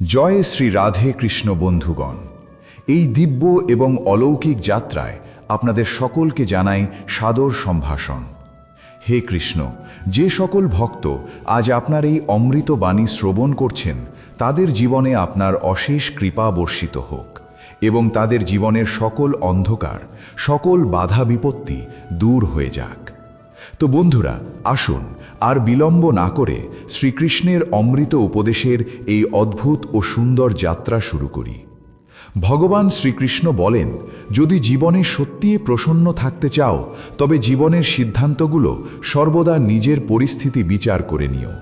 জয় শ্রী রাধে কৃষ্ণ বন্ধুগণ। এই দিব্য এবং অলৌকিক যাত্রায় আপনাদের সকলকে জানাই সাদর সম্ভাষণ। হে কৃষ্ণ, যে সকল ভক্ত আজ আপনার এই অমৃত বাণী শ্রবণ করছেন, তাদের জীবনে আপনার অশেষ কৃপা বর্ষিত হোক এবং তাদের জীবনের সকল অন্ধকার, সকল বাধা বিপত্তি দূর হয়ে যাক। তো বন্ধুরা, আসুন আর বিলম্ব না করে শ্রীকৃষ্ণের অমৃত উপদেশের এই অদ্ভুত ও সুন্দর যাত্রা শুরু করি। ভগবান শ্রীকৃষ্ণ বলেন, যদি জীবনে সত্যিই প্রসন্ন থাকতে চাও, তবে জীবনের সিদ্ধান্তগুলো সর্বদা নিজের পরিস্থিতি বিচার করে নিও।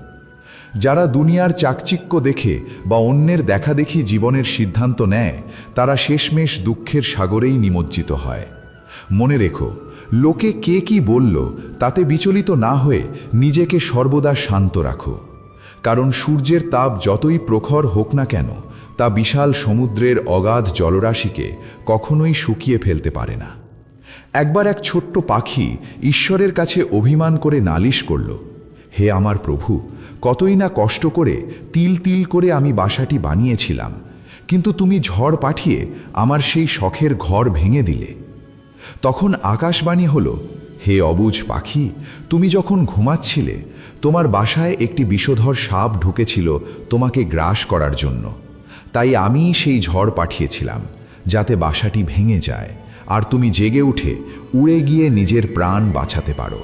যারা দুনিয়ার চাকচিক্য দেখে বা অন্যের দেখাদেখি জীবনের সিদ্ধান্ত নেয়, তারা শেষমেশ দুঃখের সাগরেই নিমজ্জিত হয়। মনে রেখো লোকে কে কি বলল তাতে বিচলিত না হয়ে নিজেকে সর্বদা শান্ত রাখো। কারণ সূর্যের তাপ যতই প্রখর হোক না কেন, তা বিশাল সমুদ্রের অগাধ জলরাশিকে কখনোই শুকিয়ে ফেলতে পারে না। একবার এক ছোট্ট পাখি ঈশ্বরের কাছে অভিমান করে নালিশ করল, হে আমার প্রভু, কতই না কষ্ট করে তিল তিল করে আমি বাসাটি বানিয়েছিলাম, কিন্তু তুমি ঝড় পাঠিয়ে আমার সেই শখের ঘর ভেঙে দিলে। তখন আকাশবাণী হল, হে অবুজ পাখি, তুমি যখন ঘুমাচ্ছিলে, তোমার বাসায় একটি বিষধর সাপ ঢুকেছিল তোমাকে গ্রাস করার জন্য। তাই আমি সেই ঝড় পাঠিয়েছিলাম, যাতে বাসাটি ভেঙে যায়, আর তুমি জেগে উঠে উড়ে গিয়ে নিজের প্রাণ বাঁচাতে পারো।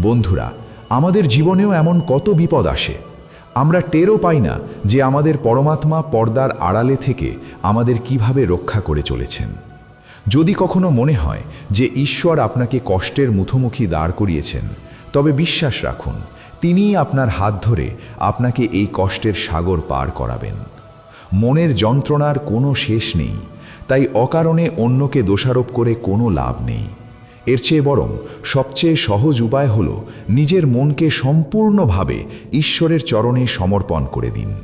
বন্ধুরা, আমাদের জীবনেও এমন কত বিপদ আসে। আমরা টেরও পাই না যে আমাদের পরমাত্মা পর্দার আড়ালে থেকে আমাদের কীভাবে রক্ষা করে চলেছেন। যদি কখনো মনে হয় যে ঈশ্বর আপনাকে কষ্টের মুখোমুখি দাঁড় করিয়েছেন, তবে বিশ্বাস রাখুন, তিনিই আপনার হাত ধরে আপনাকে এই কষ্টের সাগর পার করাবেন। মনের যন্ত্রণার কোনো শেষ নেই, তাই অকারণে অন্যকে দোষারোপ করে কোনো লাভ নেই। এর চেয়ে বরং সবচেয়ে সহজ উপায় হল নিজের মনকে সম্পূর্ণভাবে ঈশ্বরের চরণে সমর্পণ করে দিন।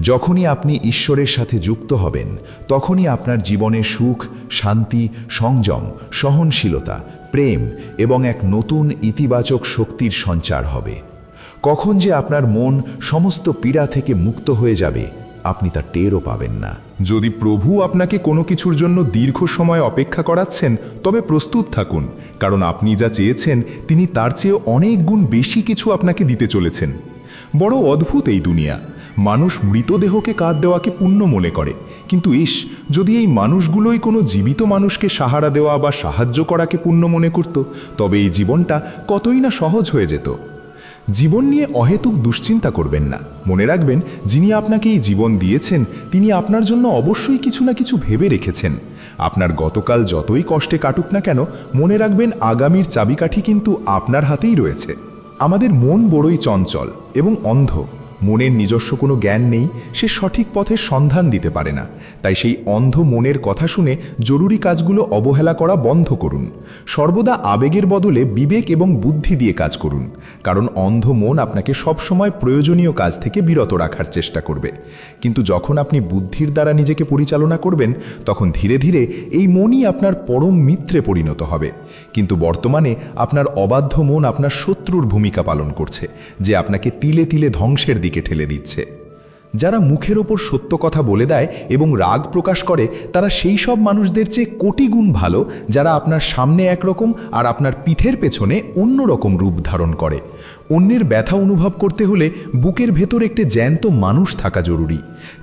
যখনই আপনি ঈশ্বরের সাথে যুক্ত হবেন, তখনই আপনার জীবনে সুখ, শান্তি, সংযম, সহনশীলতা, প্রেম এবং এক নতুন ইতিবাচক শক্তির সঞ্চার হবে। কখন যে আপনার মন সমস্ত পীড়া থেকে মুক্ত হয়ে যাবে, আপনি তা টেরও পাবেন না। যদি প্রভু আপনাকে কোনো কিছুর জন্য দীর্ঘ সময় অপেক্ষা করাচ্ছেন, তবে প্রস্তুত থাকুন, কারণ আপনি যা চেয়েছেন, তিনি তার চেয়ে অনেক গুণ বেশি কিছু আপনাকে দিতে চলেছেন। বড় অদ্ভুত এই দুনিয়া। মানুষ মৃতদেহকে কাঁদ দেওয়াকে পুণ্য মনে করে? কিন্তু ইস, যদি এই মানুষগুলোই কোনো জীবিত মানুষকে সাহারা দেওয়া বা সাহায্য করাকে পুণ্য মনে করত, তবে এই জীবনটা কতই না সহজ হয়ে যেত। জীবন নিয়ে অহেতুক দুশ্চিন্তা করবেন না। মনে রাখবেন, যিনি আপনাকে এই জীবন দিয়েছেন, তিনি আপনার জন্য অবশ্যই কিছু না কিছু ভেবে রেখেছেন। আপনার গতকাল যতই কষ্টে কাটুক না কেন, মনে রাখবেন আগামীর চাবিকাঠি কিন্তু আপনার হাতেই রয়েছে। আমাদের মন বড়ই চঞ্চল এবং অন্ধ। মনের নিজস্ব কোনো জ্ঞান নেই, সে সঠিক পথের সন্ধান দিতে পারে না। তাই সেই অন্ধ মনের কথা শুনে জরুরি কাজগুলো অবহেলা করা বন্ধ করুন। সর্বদা আবেগের বদলে বিবেক এবং বুদ্ধি দিয়ে কাজ করুন। কারণ অন্ধ মন আপনাকে সবসময় প্রয়োজনীয় কাজ থেকে বিরত রাখার চেষ্টা করবে। কিন্তু যখন আপনি বুদ্ধির দ্বারা নিজেকে পরিচালনা করবেন, তখন ধীরে ধীরে এই মনই আপনার পরম মিত্রে পরিণত হবে। কিন্তু বর্তমানে আপনার অবাধ্য মন আপনার শত্রুর ভূমিকা পালন করছে, যে আপনাকে তিলে তিলে ধ্বংসের দিকে ঠেলে দিচ্ছে। যারা মুখের ওপর সত্য কথা বলে দেয় এবং রাগ প্রকাশ করে, তারা সেই সব মানুষদের চেয়ে কোটি গুণ ভালো যারা আপনার সামনে একরকম আর আপনার পিঠের পেছনে অন্য রকম রূপ ধারণ করে। অন্যের ব্যথা অনুভব করতে হলে বুকের ভেতর একটি জ্যান্ত মানুষ থাকা জরুরি।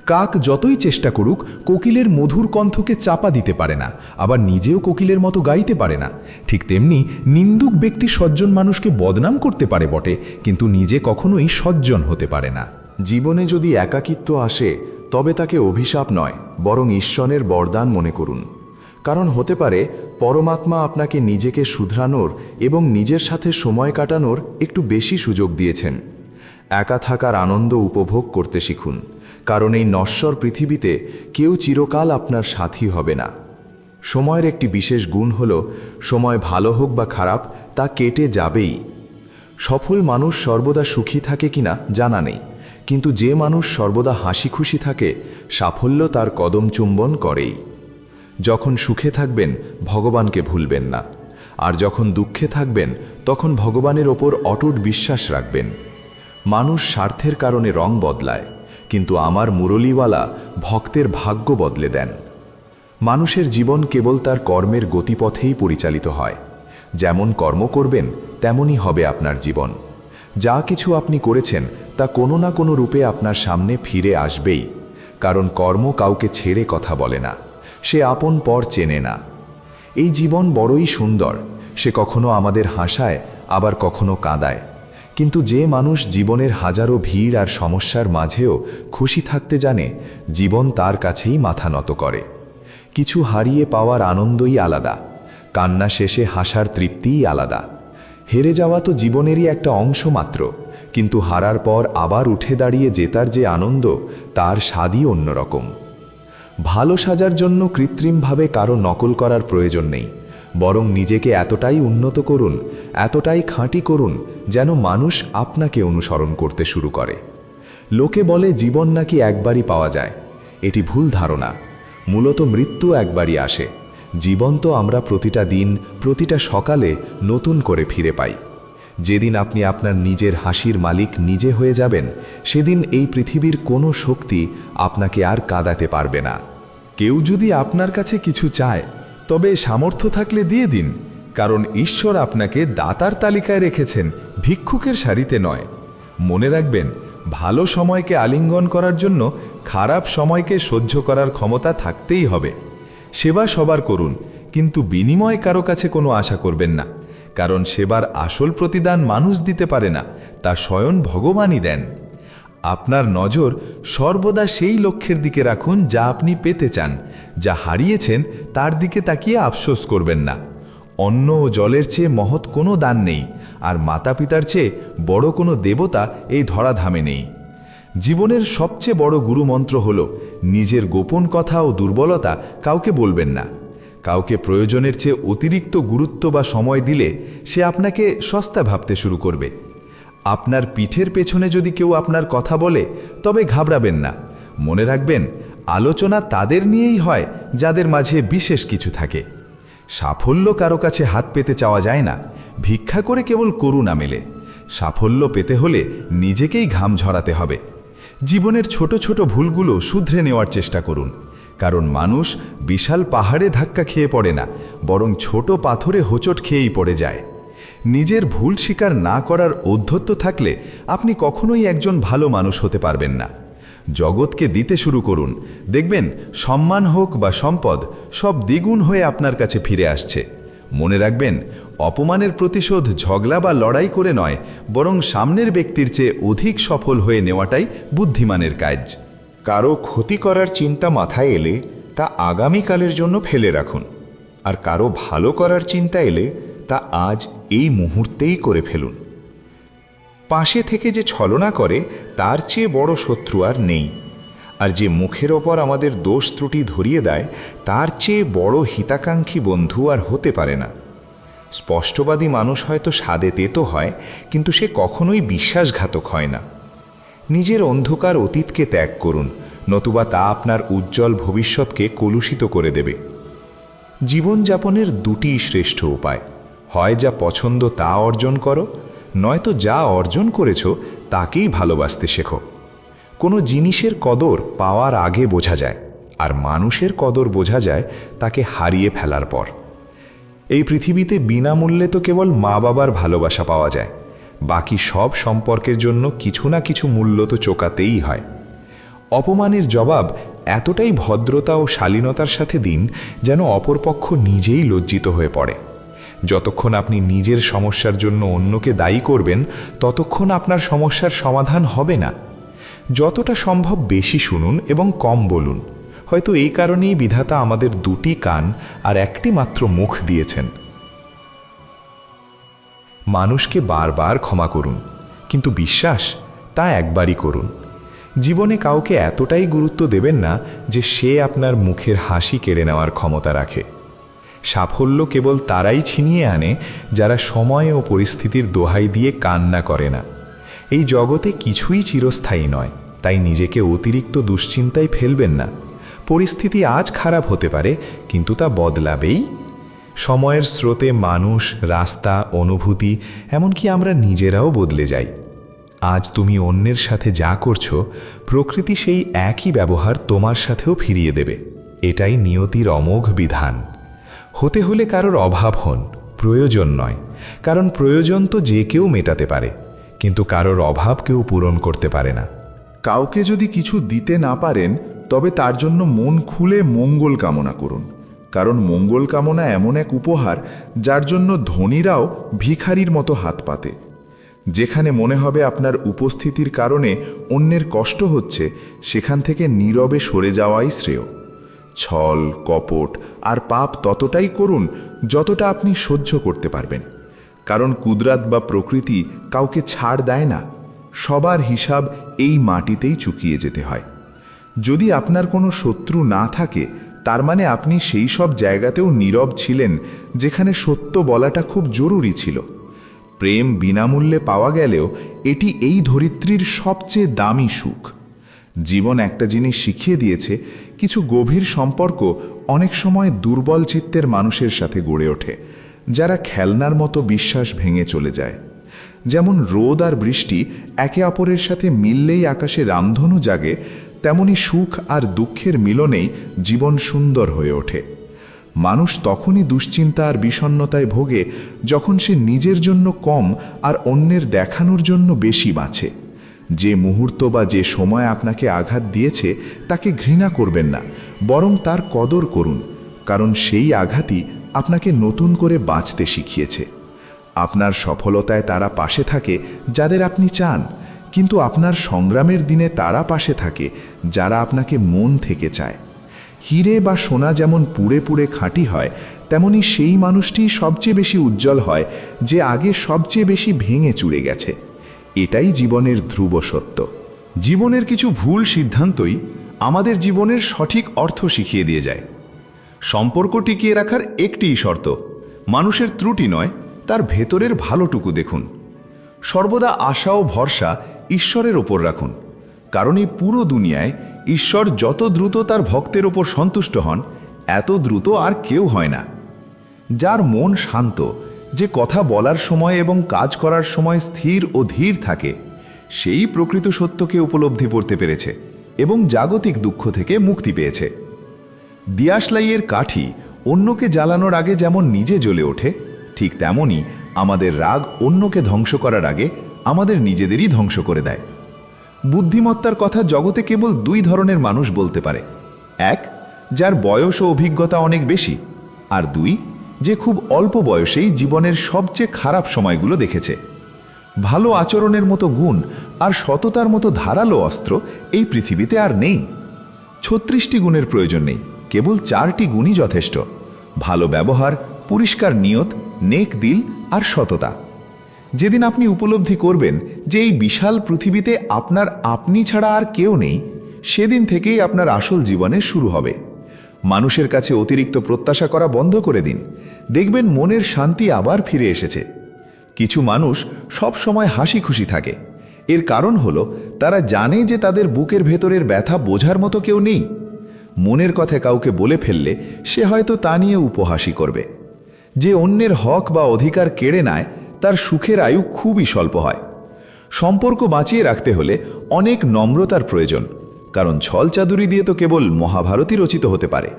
কাক যতই চেষ্টা করুক, কোকিলের মধুর কণ্ঠকে চাপা দিতে পারে না, আবার নিজেও কোকিলের মতো গাইতে পারে না। ঠিক তেমনি নিন্দুক ব্যক্তি সজ্জন মানুষকে বদনাম করতে পারে বটে, কিন্তু নিজে কখনোই সজ্জন হতে পারে না। জীবনে যদি একাকিত্ব আসে, তবে তাকে অভিশাপ নয়, বরং ঈশ্বরের বরদান মনে করুন। কারণ হতে পারে, পরমাত্মা আপনাকে নিজেকে শুধরানোর এবং নিজের সাথে সময় কাটানোর একটু বেশি সুযোগ দিয়েছেন। একা থাকার আনন্দ উপভোগ করতে শিখুন, কারণ এই নশ্বর পৃথিবীতে কেউ চিরকাল আপনার সাথী হবে না। সময়ের একটি বিশেষ গুণ হল, সময় ভালো হোক বা খারাপ, তা কেটে যাবেই। সফল মানুষ সর্বদা সুখী থাকে কিনা জানা নেই। কিন্তু যে মানুষ সর্বদা হাসি খুশি থাকে, সাফল্য তার কদম চুম্বন করেই। যখন সুখে থাকবেন, ভগবানকে ভুলবেন না। আর যখন দুঃখে থাকবেন, তখন ভগবানের ওপর অটুট বিশ্বাস রাখবেন। মানুষ স্বার্থের কারণে রং বদলায়, কিন্তু আমার মুরলীওয়ালা ভক্তের ভাগ্য বদলে দেন। মানুষের জীবন কেবল তার কর্মের গতিপথেই পরিচালিত হয়। যেমন কর্ম করবেন, তেমনই হবে আপনার জীবন। যা কিছু আপনি করেছেন তা কোনো না কোনো রূপে আপনার সামনে ফিরে আসবেই। কারণ কর্ম কাউকে ছেড়ে কথা বলে না। সে আপন পর চেনে না। এই জীবন বড়ই সুন্দর। সে কখনো আমাদের হাসায়, আবার কখনো কাঁদায়। কিন্তু যে মানুষ জীবনের হাজারো ভিড় আর সমস্যার মাঝেও খুশি থাকতে জানে, জীবন তার কাছেই মাথা নত করে। কিছু হারিয়ে পাওয়ার আনন্দই আলাদা। কান্না শেষে হাসার তৃপ্তিই আলাদা। হেরে যাওয়া তো জীবনেরই একটা অংশ মাত্র, কিন্তু হারার পর আবার উঠে দাঁড়িয়ে জেতার যে আনন্দ, তার স্বাদই অন্যরকম। ভালো সাজার জন্য কৃত্রিমভাবে কারও নকল করার প্রয়োজন নেই, বরং নিজেকে এতটাই উন্নত করুন, এতটাই খাঁটি করুন, যেন মানুষ আপনাকে অনুসরণ করতে শুরু করে। লোকে বলে জীবন নাকি একবারই পাওয়া যায়, এটি ভুল ধারণা, মূলত মৃত্যু একবারই আসে। জীবন তো আমরা প্রতিটা দিন, প্রতিটা সকালে নতুন করে ফিরে পাই। যেদিন আপনি আপনার নিজের হাসির মালিক নিজে হয়ে যাবেন, সেদিন এই পৃথিবীর কোনো শক্তি আপনাকে আর কাঁদাতে পারবে না। কেউ যদি আপনার কাছে কিছু চায়, তবে সামর্থ্য থাকলে দিয়ে দিন, কারণ ঈশ্বর আপনাকে দাতার তালিকায় রেখেছেন, ভিক্ষুকের সারিতে নয়। মনে রাখবেন, ভালো সময়কে আলিঙ্গন করার জন্য খারাপ সময়কে সহ্য করার ক্ষমতা থাকতেই হবে। সেবা সবার করুন, কিন্তু বিনিময় কারও কাছে কোনো আশা করবেন না, কারণ সেবার আসল প্রতিদান মানুষ দিতে পারে না, তা স্বয়ং ভগবানই দেন। আপনার নজর সর্বদা সেই লক্ষ্যের দিকে রাখুন যা আপনি পেতে চান, যা হারিয়েছেন তার দিকে তাকিয়ে আফসোস করবেন না। অন্ন ও জলের চেয়ে মহৎ কোনো দান নেই, আর মাতা পিতার চেয়ে বড় কোনো দেবতা এই ধরাধামে নেই। জীবনের সবচেয়ে বড় গুরুমন্ত্র হল, নিজের গোপন কথা ও দুর্বলতা কাউকে বলবেন না। কাউকে প্রয়োজনের চেয়ে অতিরিক্ত গুরুত্ব বা সময় দিলে সে আপনাকে সস্তা ভাবতে শুরু করবে। আপনার পিঠের পেছনে যদি কেউ আপনার কথা বলে, তবে ঘাবড়াবেন না। মনে রাখবেন, আলোচনা তাদের নিয়েই হয়, যাদের মাঝে বিশেষ কিছু থাকে। সাফল্য কারও কাছে হাত পেতে চাওয়া যায় না, ভিক্ষা করে কেবল করুণা মেলে। সাফল্য পেতে হলে নিজেকেই ঘাম ঝরাতে হবে। জীবনের ছোট ছোট ভুলগুলো শুধরে নেওয়ার চেষ্টা করুন। কারণ মানুষ বিশাল পাহাড়ে ধাক্কা খেয়ে পড়ে না, বরং ছোট পাথরে হোঁচট খেয়েই পড়ে যায়। নিজের ভুল স্বীকার না করার ঔদ্ধত্য থাকলে আপনি কখনোই একজন ভালো মানুষ হতে পারবেন না। জগৎকে দিতে শুরু করুন। দেখবেন সম্মান হোক বা সম্পদ, সব দ্বিগুণ হয়ে আপনার কাছে ফিরে আসছে। মনে রাখবেন, অপমানের প্রতিশোধ ঝগড়া বা লড়াই করে নয়, বরং সামনের ব্যক্তির চেয়ে অধিক সফল হয়ে নেওয়াটাই বুদ্ধিমানের কাজ। কারও ক্ষতি করার চিন্তা মাথায় এলে তা আগামীকালের জন্য ফেলে রাখুন, আর কারও ভালো করার চিন্তা এলে তা আজ এই মুহূর্তেই করে ফেলুন। পাশে থেকে যে ছলনা করে, তার চেয়ে বড় শত্রু আর নেই। আর যে মুখের ওপর আমাদের দোষ ত্রুটি ধরিয়ে দেয়, তার চেয়ে বড় হিতাকাঙ্ক্ষী বন্ধু আর হতে পারে না। স্পষ্টবাদী মানুষ হয়তো স্বাদে তেতো হয়, কিন্তু সে কখনোই বিশ্বাসঘাতক হয় না। নিজের অন্ধকার অতীতকে ত্যাগ করুন, নতুবা তা আপনার উজ্জ্বল ভবিষ্যৎকে কলুষিত করে দেবে। জীবনযাপনের দুটি শ্রেষ্ঠ উপায়, হয় যা পছন্দ তা অর্জন করো, নয়তো যা অর্জন করেছ, তাকেই ভালোবাসতে শেখো। কোনো জিনিসের কদর পাওয়ার আগে বোঝা যায়, আর মানুষের কদর বোঝা যায় তাকে হারিয়ে ফেলার পর। এই পৃথিবীতে বিনামূল্যে তো কেবল মা বাবার ভালোবাসা পাওয়া যায়, বাকি সব সম্পর্কের জন্য কিছু না কিছু মূল্য তো চোকাতেই হয়। অপমানের জবাব এতটাই ভদ্রতা ও শালীনতার সাথে দিন যেন অপরপক্ষ নিজেই লজ্জিত হয়ে পড়ে। যতক্ষণ আপনি নিজের সমস্যার জন্য অন্যকে দায়ী করবেন, ততক্ষণ আপনার সমস্যার সমাধান হবে না। যতটা সম্ভব বেশি শুনুন এবং কম বলুন। হয়তো এই কারণেই বিধাতা আমাদের দুটি কান আর একটি মাত্র মুখ দিয়েছেন। মানুষকে বারবার ক্ষমা করুন, কিন্তু বিশ্বাস তা একবারই করুন। জীবনে কাউকে এতটাই গুরুত্ব দেবেন না যে সে আপনার মুখের হাসি কেড়ে নেওয়ার ক্ষমতা রাখে। সাফল্য কেবল তারাই ছিনিয়ে আনে যারা সময় ও পরিস্থিতির দোহাই দিয়ে কান্না করে না। এই জগতে কিছুই চিরস্থায়ী নয়, তাই নিজেকে অতিরিক্ত দুশ্চিন্তায় ফেলবেন না। পরিস্থিতি আজ খারাপ হতে পারে, কিন্তু তা বদলাবেই। সময়ের স্রোতে মানুষ, রাস্তা, অনুভূতি, এমনকি আমরা নিজেরাও বদলে যাই। আজ তুমি অন্যের সাথে যা করছ, প্রকৃতি সেই একই ব্যবহার তোমার সাথেও ফিরিয়ে দেবে। এটাই নিয়তির অমোঘ বিধান। হতে হলে কারোর অভাব হন, প্রয়োজন নয়, কারণ প্রয়োজন তো যে কেউ মেটাতে পারে। কিন্তু কারোর অভাব কেউ পূরণ করতে পারে না। কাউকে যদি কিছু দিতে না পারেন, তবে তার জন্য মন খুলে মঙ্গল কামনা করুন। কারণ মঙ্গল কামনা এমন এক উপহার, যার জন্য ধনীরাও ভিখারির মতো হাত পাতে। যেখানে মনে হবে আপনার উপস্থিতির কারণে অন্যের কষ্ট হচ্ছে, সেখান থেকে নীরবে সরে যাওয়াই শ্রেয়। ছল, কপট আর পাপ ততটাই করুন, যতটা আপনি সহ্য করতে পারবেন। কারণ কুদরাত বা প্রকৃতি কাউকে ছাড় দেয় না। সবার হিসাব এই মাটিতেই চুকিয়ে যেতে হয়। যদি আপনার কোনো শত্রু না থাকে, তার মানে আপনি সেই সব জায়গাতেও নীরব ছিলেন, যেখানে সত্য বলাটা খুব জরুরি ছিল। প্রেম বিনামূল্যে পাওয়া গেলেও এটি এই ধরিত্রীর সবচেয়ে দামি সুখ। জীবন একটা জিনিস শিখিয়ে দিয়েছে, কিছু গভীর সম্পর্ক অনেক সময় দুর্বল চিত্তের মানুষের সাথে গড়ে ওঠে। যারা খেলনার মতো বিশ্বাস ভেঙে চলে যায়। যেমন রোদ আর বৃষ্টি একে অপরের সাথে মিললেই আকাশে রামধনু জাগে, তেমনি সুখ আর দুঃখের মিলনেই জীবন সুন্দর হয়ে ওঠে। মানুষ তখনই দুশ্চিন্তা আর বিষণ্ণতায় ভোগে যখন সে নিজের জন্য কম আর অন্যের দেখানোর জন্য বেশি বাঁচে। যে মুহূর্ত বা যে সময় আপনাকে আঘাত দিয়েছে, তাকে ঘৃণা করবেন না, বরং তার কদর করুন। কারণ সেই আঘাতই আপনাকে নতুন করে বাঁচতে শিখিয়েছে। আপনার সফলতায় তারা পাশে থাকে যাদের আপনি চান, কিন্তু আপনার সংগ্রামের দিনে তারা পাশে থাকে যারা আপনাকে মন থেকে চায়। হিরে বা সোনা যেমন পুড়ে পুড়ে খাঁটি হয়, তেমনি সেই মানুষটি সবচেয়ে বেশি উজ্জ্বল হয় যে আগে সবচেয়ে বেশি ভেঙে চুড়ে গেছে। এটাই জীবনের ধ্রুব সত্য। জীবনের কিছু ভুল সিদ্ধান্তই আমাদের জীবনের সঠিক অর্থ শিখিয়ে দিয়ে যায়। সম্পর্ক টিকিয়ে রাখার একটিই শর্ত। মানুষের ত্রুটি নয়, তার ভেতরের ভালোটুকু দেখুন। সর্বদা আশা ও ভরসা ঈশ্বরের ওপর রাখুন। কারণ এই পুরো দুনিয়ায় ঈশ্বর যত দ্রুত তার ভক্তের ওপর সন্তুষ্ট হন, এত দ্রুত আর কেউ হয় না। যার মন শান্ত, যে কথা বলার সময় এবং কাজ করার সময় স্থির ও ধীর থাকে, সেই প্রকৃত সত্যকে উপলব্ধি করতে পেরেছে এবং জাগতিক দুঃখ থেকে মুক্তি পেয়েছে। দিয়াশলাইয়ের কাঠি অন্যকে জ্বালানোর আগে যেমন নিজে জ্বলে ওঠে, ঠিক তেমনই আমাদের রাগ অন্যকে ধ্বংস করার আগে আমাদের নিজেদেরই ধ্বংস করে দেয়। বুদ্ধিমত্তার কথা জগতে কেবল দুই ধরনের মানুষ বলতে পারে। এক, যার বয়স ও অভিজ্ঞতা অনেক বেশি, আর দুই, যে খুব অল্প বয়সেই জীবনের সবচেয়ে খারাপ সময়গুলো দেখেছে। ভালো আচরণের মতো গুণ আর সততার মতো ধারালো অস্ত্র এই পৃথিবীতে আর নেই। ছত্রিশটি গুণের প্রয়োজন নেই। কেবল চারটি গুণই যথেষ্ট। ভালো ব্যবহার, পরিষ্কার নিয়ত, নেক দিল আর সততা। যেদিন আপনি উপলব্ধি করবেন যে এই বিশাল পৃথিবীতে আপনার আপনি ছাড়া আর কেউ নেই, সেদিন থেকেই আপনার আসল জীবনের শুরু হবে। মানুষের কাছে অতিরিক্ত প্রত্যাশা করা বন্ধ করে দিন। দেখবেন মনের শান্তি আবার ফিরে এসেছে। কিছু মানুষ সব সময় হাসি খুশি থাকে। এর কারণ হলো, তারা জানে যে তাদের বুকের ভেতরের ব্যথা বোঝার মতো কেউ নেই। মনের কথা কাউকে বলে ফেললে সে হয়তো তা নিয়ে উপহাসই করবে। যে অন্যের হক বা অধিকার কেড়ে নেয়, তার সুখের আয়ু খুবই স্বল্প হয়। সম্পর্ক বাঁচিয়ে রাখতে হলে অনেক নম্রতার প্রয়োজন, কারণ ছল চাদুরি দিয়ে তো কেবল মহাভারতই রচিত হতে পারে।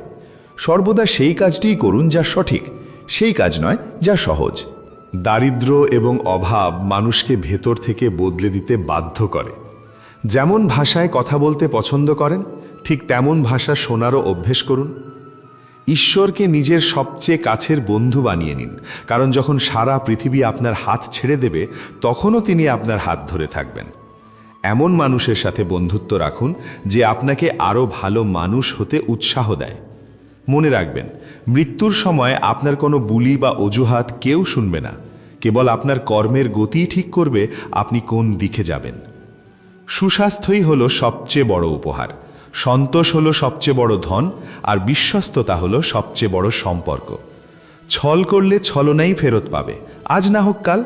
সর্বদা সেই কাজটিই করুন যা সঠিক, সেই কাজ নয় যা সহজ। দারিদ্র এবং অভাব মানুষকে ভেতর থেকে বদলে দিতে বাধ্য করে। যেমন ভাষায় কথা বলতে পছন্দ করেন ঠিক তেমন ভাষা শোনারও অভ্যেস করুন। ঈশ্বরকে নিজের সবচেয়ে কাছের বন্ধু বানিয়ে নিন, কারণ যখন সারা পৃথিবী আপনার হাত ছেড়ে দেবে, তখনও তিনি আপনার হাত ধরে থাকবেন। এমন মানুষের সাথে বন্ধুত্ব রাখুন, যে আপনাকে আরও ভালো মানুষ হতে উৎসাহ দেয়। মনে রাখবেন, মৃত্যুর সময় আপনার কোনো বুলি বা অজুহাত কেউ শুনবে না। কেবল আপনার কর্মের গতিই ঠিক করবে আপনি কোন দিকে যাবেন। সুস্বাস্থ্যই হলো সবচেয়ে বড় উপহার। সন্তোষ হলো সবচেয়ে বড় ধন, আর বিশ্বস্ততা হলো সবচেয়ে বড় সম্পর্ক। ছল করলে ছলনাই ফেরত পাবে। আজ না হোক কাল।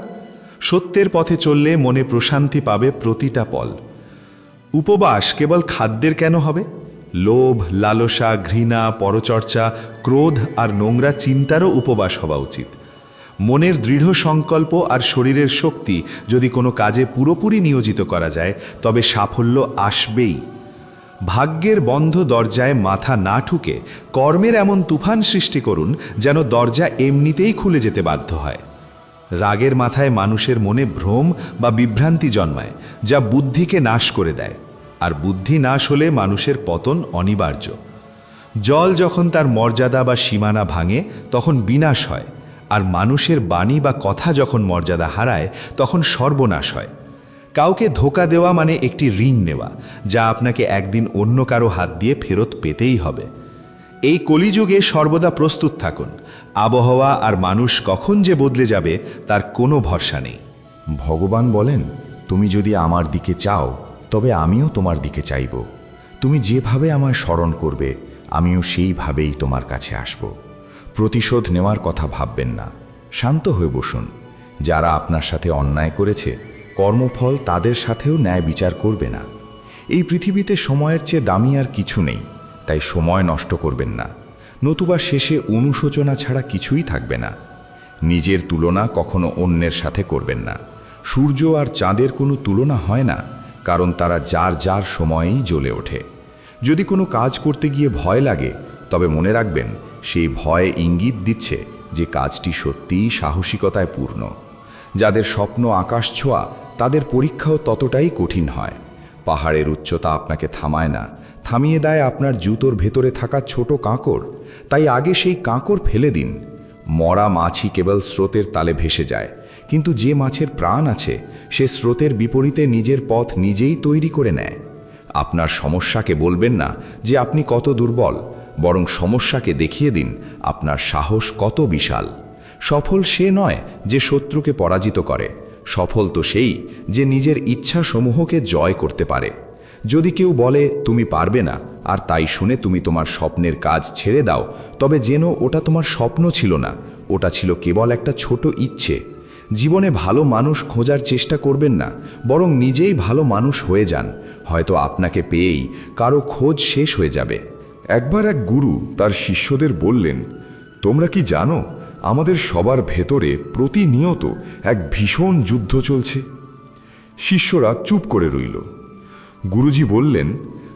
সত্যের পথে চললে মনে প্রশান্তি পাবে প্রতিটা পল। উপবাস কেবল খাদ্যের কেন হবে? লোভ, লালসা, ঘৃণা, পরচর্চা, ক্রোধ আর নোংরা চিন্তারও উপবাস হওয়া উচিত। মনের দৃঢ় সংকল্প আর শরীরের শক্তি যদি কোনো কাজে পুরোপুরি নিয়োজিত করা যায়, তবে সাফল্য আসবেই। ভাগ্যের বন্ধ দরজায় মাথা না ঠুকে কর্মের এমন তুফান সৃষ্টি করুন যেন দরজা এমনিতেই খুলে যেতে বাধ্য হয়। রাগের মাথায় মানুষের মনে ভ্রম বা বিভ্রান্তি জন্মায়, যা বুদ্ধিকে নাশ করে দেয়। আর বুদ্ধি নাশ হলে মানুষের পতন অনিবার্য। জল যখন তার মর্যাদা বা সীমানা ভাঙে, তখন বিনাশ হয়। আর মানুষের বাণী বা কথা যখন মর্যাদা হারায়, তখন সর্বনাশ হয়। কাউকে ধোকা দেওয়া মানে একটি ঋণ নেওয়া, যা আপনাকে একদিন অন্য কারও হাত দিয়ে ফেরত পেতেই হবে। এই কলিযুগে সর্বদা প্রস্তুত থাকুন। আবহাওয়া আর মানুষ কখন যে বদলে যাবে, তার কোনো ভরসা নেই। ভগবান বলেন, তুমি যদি আমার দিকে চাও, তবে আমিও তোমার দিকে চাইব। তুমি যেভাবে আমায় স্মরণ করবে, আমিও সেইভাবেই তোমার কাছে আসব। প্রতিশোধ নেওয়ার কথা ভাববেন না। শান্ত হয়ে বসুন। যারা আপনার সাথে অন্যায় করেছে কর্মফল তাদের সাথেও ন্যায় বিচার করবে না। এই পৃথিবীতে সময়ের চেয়ে দামি আর কিছু নেই, তাই সময় নষ্ট করবেন না। নতুবা শেষে অনুশোচনা ছাড়া কিছুই থাকবে না। নিজের তুলনা কখনো অন্যের সাথে করবেন না। সূর্য আর চাঁদের কোনো তুলনা হয় না, কারণ তারা যার যার সময়েই জ্বলে ওঠে। যদি কোনো কাজ করতে গিয়ে ভয় লাগে, তবে মনে রাখবেন, সেই ভয় ইঙ্গিত দিচ্ছে যে কাজটি সত্যিই সাহসিকতায় পূর্ণ। যাদের স্বপ্ন আকাশ ছোঁয়া তাদের পরীক্ষাও ততটাই কঠিন হয়। পাহাড়ের উচ্চতা আপনাকে থামায় না। থামিয়ে দেয় আপনার জুতোর ভেতরে থাকা ছোট কাঁকর। তাই আগে সেই কাঁকর ফেলে দিন। মরা মাছই কেবল স্রোতের তালে ভেসে যায়। কিন্তু যে মাছের প্রাণ আছে, সে স্রোতের বিপরীতে নিজের পথ নিজেই তৈরি করে নেয়। আপনার সমস্যাকে বলবেন না যে আপনি কত দুর্বল, বরং সমস্যাকে দেখিয়ে দিন আপনার সাহস কত বিশাল। সফল সে নয় যে শত্রুকে পরাজিত করে। সফল তো সেই যে নিজের ইচ্ছা সমূহকে জয় করতে পারে। যদি কেউ বলে, তুমি পারবে না, আর তাই শুনে তুমি তোমার স্বপ্নের কাজ ছেড়ে দাও, তবে যেন ওটা তোমার স্বপ্ন ছিল না। ওটা ছিল কেবল একটা ছোট ইচ্ছে। জীবনে ভালো মানুষ খোঁজার চেষ্টা করবেন না, বরং নিজেই ভালো মানুষ হয়ে যান। হয়তো আপনাকে পেয়েই কারও খোঁজ শেষ হয়ে যাবে। একবার এক গুরু তার শিষ্যদের বললেন, তোমরা কি জানো আমাদের সবার ভেতরে প্রতিনিয়ত এক ভীষণ যুদ্ধ চলছে। শিষ্যরা চুপ করে রইল। গুরুজি বললেন,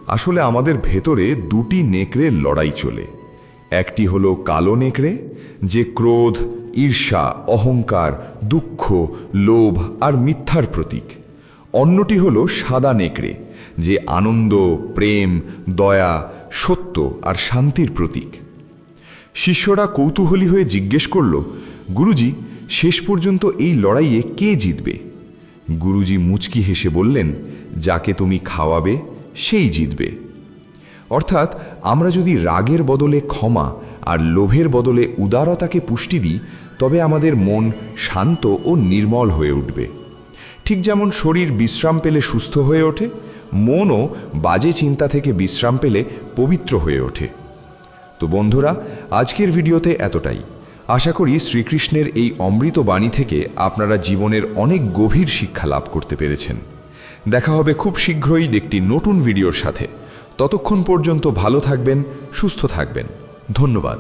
আসলে আমাদের ভেতরে দুটি নেকড়ের লড়াই চলে। একটি হলো কালো নেকড়ে, যে ক্রোধ, ঈর্ষা, অহংকার, দুঃখ, লোভ আর মিথ্যার প্রতীক। অন্যটি হলো সাদা নেকড়ে, যে আনন্দ, প্রেম, দয়া, সত্য আর শান্তির প্রতীক। শিষ্যরা কৌতূহলী হয়ে জিজ্ঞেস করল, গুরুজি, শেষ পর্যন্ত এই লড়াইয়ে কে জিতবে? গুরুজি মুচকি হেসে বললেন, যাকে তুমি খাওয়াবে, সেই জিতবে। অর্থাৎ আমরা যদি রাগের বদলে ক্ষমা আর লোভের বদলে উদারতাকে পুষ্টি দিই, তবে আমাদের মন শান্ত ও নির্মল হয়ে উঠবে। ঠিক যেমন শরীর বিশ্রাম পেলে সুস্থ হয়ে ওঠে, মনও বাজে চিন্তা থেকে বিশ্রাম পেলে পবিত্র হয়ে ওঠে। তো বন্ধুরা, আজকের ভিডিওতে এতটাই। আশা করি শ্রীকৃষ্ণের এই অমৃত বাণী থেকে আপনারা জীবনের অনেক গভীর শিক্ষা লাভ করতে পেরেছেন। দেখা হবে খুব শীঘ্রই একটি নতুন ভিডিওর সাথে। ততক্ষণ পর্যন্ত ভালো থাকবেন, সুস্থ থাকবেন। ধন্যবাদ।